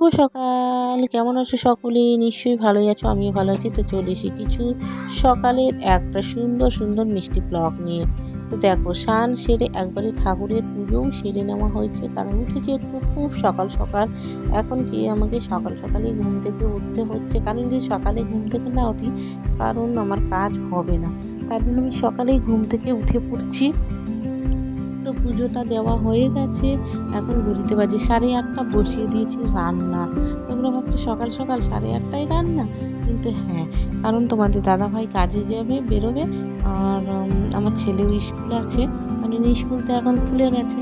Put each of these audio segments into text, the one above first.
শুভ সকাল। কেমন আছো সকলে? নিশ্চয়ই ভালোই আছো, আমিও ভালো আছি। তো চলে এসি কিছু সকালের একটা সুন্দর সুন্দর মিষ্টি ব্লগ নিয়ে। তো দেখো, স্নান সেরে একবারে ঠাকুরের পুজোও সেরে নেওয়া হয়েছে। কারণ উঠেছি একটু খুব সকাল সকাল। এখন কি আমাকে সকাল, সকালে ঘুম থেকে উঠতে হচ্ছে? কারণ যে সকালে ঘুম থেকে না উঠি, কারণ আমার কাজ হবে না। তার জন্য আমি সকালেই ঘুম থেকে উঠে পড়ছি। তো পুজোটা দেওয়া হয়ে গেছে। এখন ঘড়িতে বাজে সাড়ে আটটা, বসিয়ে দিয়েছি রান্না। তোমরা ভাবছ সকাল সকাল সাড়ে আটটায় রান্না? কিন্তু হ্যাঁ কারণ তোমাদের দাদাভাই কাজে যাবে, বেরোবে। আর আমার ছেলেও স্কুল আছে। মানে স্কুল তো এখন খুলে গেছে।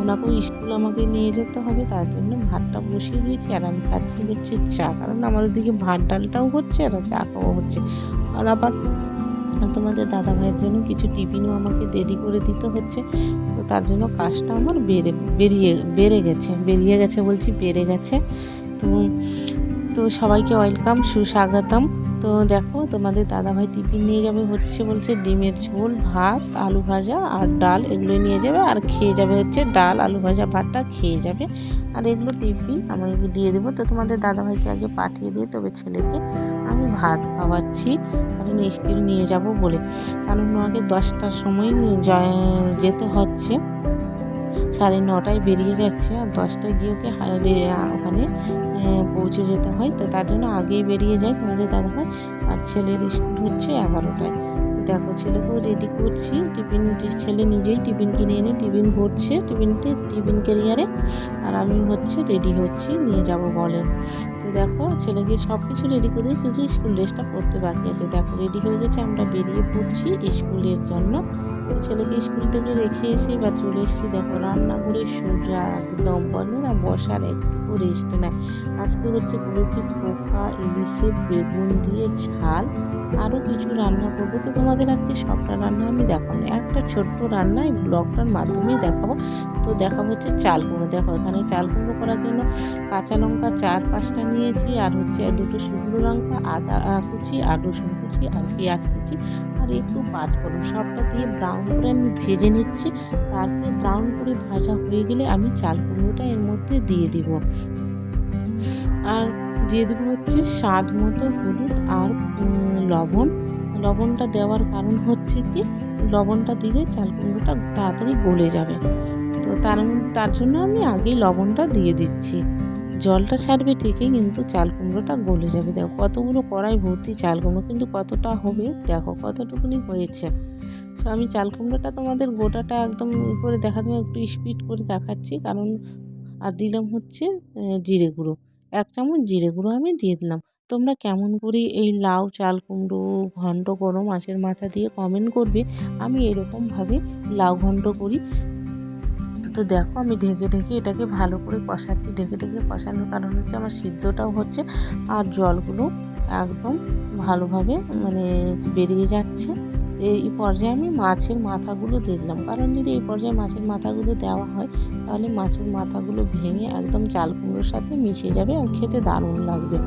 ওনাকেও স্কুল আমাকে নিয়ে যেতে হবে। তার জন্য ভাতটা বসিয়ে দিয়েছি আর আমি খাচ্ছি হচ্ছে চা। কারণ আমার ওদিকে ভাত ডালটাও হচ্ছে আর চা খাওয়া হচ্ছে। আর আবার তোমাদের দাদা ভাইয়ের জন্য কিছু টিফিনও আমাকে দেরি করে দিতে হচ্ছে। তার জন্য কাজটা আমার বেড়ে বেরিয়ে বেড়ে গেছে। বেরিয়ে গেছে বলছি বেড়ে গেছে। তো তো সবাইকে ওয়েলকাম, সুস্বাগতম। তো দেখো, তোমাদের দাদাভাই টিফিন নিয়ে যাবে হচ্ছে বলছে ডিমের ঝোল, ভাত, আলু ভাজা আর ডাল। এগুলো নিয়ে যাবে আর খেয়ে যাবে হচ্ছে ডাল, আলু ভাজা, ভাতটা খেয়ে যাবে। আর এগুলো টিফিন আমি দিয়ে দেবো। তো তোমাদের দাদাভাইকে আগে পাঠিয়ে দিয়ে তবে ছেলেকে আমি ভাত খাওয়াচ্ছি। কারণ স্কুল নিয়ে যাব বলে। কারণ ওনাকে দশটার সময় যেতে হচ্ছে। সাড়ে নটায় বেরিয়ে যাচ্ছে আর দশটায় গিয়ে ওকে ওখানে পৌঁছে যেতে হয়। তো তার জন্য আগেই বেরিয়ে যায় তোমাদের দাদা হয় আর ছেলের স্কুল হচ্ছে এগারোটায়। তো দেখো, ছেলেকেও রেডি করছি। টিফিন, ছেলে নিজেই টিফিন কিনে এনে টিফিন ভরছে। টিফিনতে, টিফিন ক্যারিয়ারে। আর আমি হচ্ছে রেডি হচ্ছি, নিয়ে যাব বলে। তো দেখো, ছেলেকে সব কিছু রেডি করে শুধু স্কুল ড্রেসটা পরতে বাকি আছে। দেখো রেডি হয়ে গেছে, আমরা বেরিয়ে পড়ছি স্কুলের জন্য। ছেলেকে স্কুল থেকে রেখে এসে এবার চলে এসেছি। দেখো, রান্না করে সোজা একদম বলে না, বসার একটু রেস্ট নেয় আজকে হচ্ছে করেছি পোকা, ইলিশের বেগুন দিয়ে ঝাল আরও কিছু রান্না করব। তো তোমাদের আজকে সবটা রান্না আমি দেখাবো একটা ছোট্ট রান্না, এই ব্লগটার মাধ্যমেই দেখাবো। তো দেখাবো হচ্ছে চাল কুমড়ো। দেখো, এখানে চাল কুমড়ো করার জন্য কাঁচা লঙ্কা চার পাঁচটা নিয়েছি, আর হচ্ছে দুটো শুকনো লঙ্কা, আদা কুচি, আর রসুন কুচি, আর পেঁয়াজ কুচি, আর একটু পাঁচ ফোড়ন সবটা দিয়ে ব্রাউন করে আমি ভেজে নিচ্ছি, তারপরে ব্রাউন করে ভাজা হয়ে গেলে আমি চাল কুমড়োটা এর মধ্যে দিয়ে দিব। আর দিয়ে দেবো হচ্ছে স্বাদ মতো হলুদ আর লবণ। লবণটা দেওয়ার কারণ হচ্ছে কি, লবণটা দিলে চাল কুমড়োটা তাড়াতাড়ি গলে যাবে। তো তার তার জন্য আমি আগেই লবণটা দিয়ে দিচ্ছি। জলটা ছাড়বে ঠিকই, কিন্তু চাল কুমড়োটা গলে যাবে। দেখো কতগুলো কড়াই ভর্তি চাল কুমড়ো, কিন্তু কতটা হবে দেখো কতটুকুনি হয়েছে। সো আমি চাল কুমড়োটা তোমাদের গোটাটা একদম করে দেখা দেবো একটু স্পিড করে দেখাচ্ছি। কারণ আর দিলাম হচ্ছে জিরে গুঁড়ো। এক চামচ জিরে গুঁড়ো আমি দিয়ে দিলাম। তোমরা কেমন করে এই লাউ, চাল কুমড়ো, ঘন্ট করো মাছের মাথা দিয়ে কমেন্ট করবে। আমি এরকমভাবে লাউ, ঘন্ট করি। তো দেখো আমি ঢেকে ঢেকে এটাকে ভালো করে কষাচ্ছি। ঢেকে ঢেকে কষানোর কারণ হচ্ছে আমার সিদ্ধটাও হচ্ছে আর জলগুলো একদম ভালোভাবে মানে বেরিয়ে যাচ্ছে। এই পর্যায়ে আমি মাছের মাথাগুলো দিয়ে দিলাম। কারণ যদি এই পর্যায়ে মাছের মাথাগুলো দেওয়া হয়, তাহলে মাছের মাথাগুলো ভেঙে একদম চাল কুমড়োর সাথে মিশে যাবে আর খেতে দারুণ লাগবে।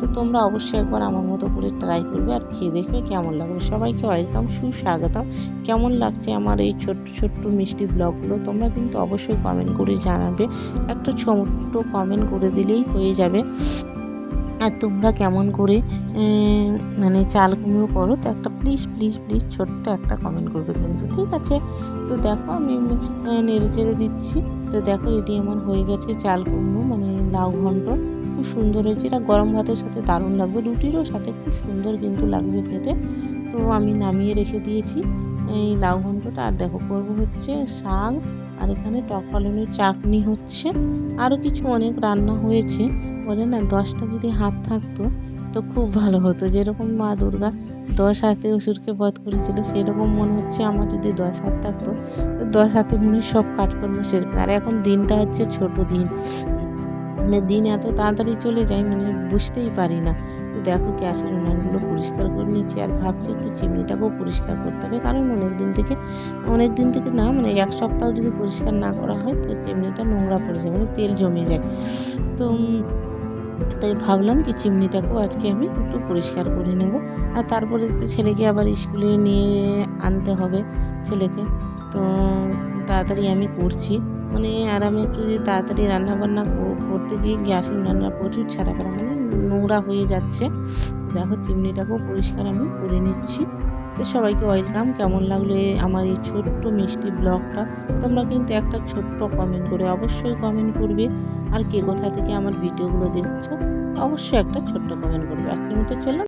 তো তোমরা অবশ্যই একবার আমার মতো করে ট্রাই করবে আর খেয়ে দেখবে কেমন লাগবে সবাইকে ওয়েলকাম সুস্বাগতম। কেমন লাগছে আমার এই ছোট্ট ছোট্ট, মিষ্টি ব্লগগুলো তোমরা কিন্তু অবশ্যই কমেন্ট করে জানাবে। একটা ছোট্ট কমেন্ট করে দিলেই হয়ে যাবে। আর তোমরা কেমন করে মানে চাল কুমড়ো করো, তো একটা প্লিজ প্লিজ প্লিজ ছোট্ট একটা কমেন্ট করবে কিন্তু, ঠিক আছে? তো দেখো আমি নেড়ে চেড়ে দিচ্ছি। তো দেখো রেডি আমার হয়ে গেছে চাল কুমড়ো মানে লাউ ঘন্ট। খুব সুন্দর হয়েছে। এটা গরম ভাতের সাথে দারুণ লাগবে। রুটিরও সাথে খুব সুন্দর কিন্তু লাগবে খেতে। তো আমি নামিয়ে রেখে দিয়েছি এই লাউ ঘন্টটা। আর দেখো, করব হচ্ছে শাক আর এখানে টক পালনের চাটনি হচ্ছে। আরও কিছু অনেক রান্না হয়েছে। বলে না, দশটা যদি হাত থাকতো তো খুব ভালো হতো। যেরকম মা দুর্গা দশ হাতে অসুরকে বধ করেছিল, সেরকম মনে হচ্ছে আমার যদি দশ হাত থাকতো। তো দশ হাতে মনে সব কাজকর্ম সেরকম আর এখন দিনটা হচ্ছে ছোট দিন। মানে দিন এত তাড়াতাড়ি চলে যায় মানে বুঝতেই পারি না। দেখো গ্যাসের উনানগুলো পরিষ্কার করে নিচ্ছি আর ভাবছি একটু চিমনিটাকেও পরিষ্কার করতে হবে। কারণ অনেক দিন থেকে অনেক দিন থেকে না মানে এক সপ্তাহ যদি পরিষ্কার না করা হয়, তো চিমনিটা নোংরা পড়ে যায় মানে তেল জমে যায়। তো, তাই ভাবলাম কি চিমনিটাকেও আজকে আমি একটু পরিষ্কার করে নেব। আর তারপরে ছেলেকে আবার স্কুলে নিয়ে আনতে হবে ছেলেকে। তো, তাড়াতাড়ি আমি করছি। মানে আর আমি একটু যে তাড়াতাড়ি রান্নাবান্না কর- করতে গিয়ে গ্যাস রান্না প্রচুর ছাড়া করা মানে নোংরা হয়ে যাচ্ছে। দেখো চিমনিটাকেও পরিষ্কার আমি করে নিচ্ছি। তো সবাইকে ওয়েলকাম কেমন লাগল আমার এই ছোট্ট মিষ্টি ব্লগটা? তোমরা কিন্তু একটা ছোট্ট কমেন্ট করে অবশ্যই কমেন্ট করবে। আর কে কোথা থেকে আমার ভিডিওগুলো দেখছ, অবশ্যই একটা ছোট্ট কমেন্ট করবে। আজকের মতো চললাম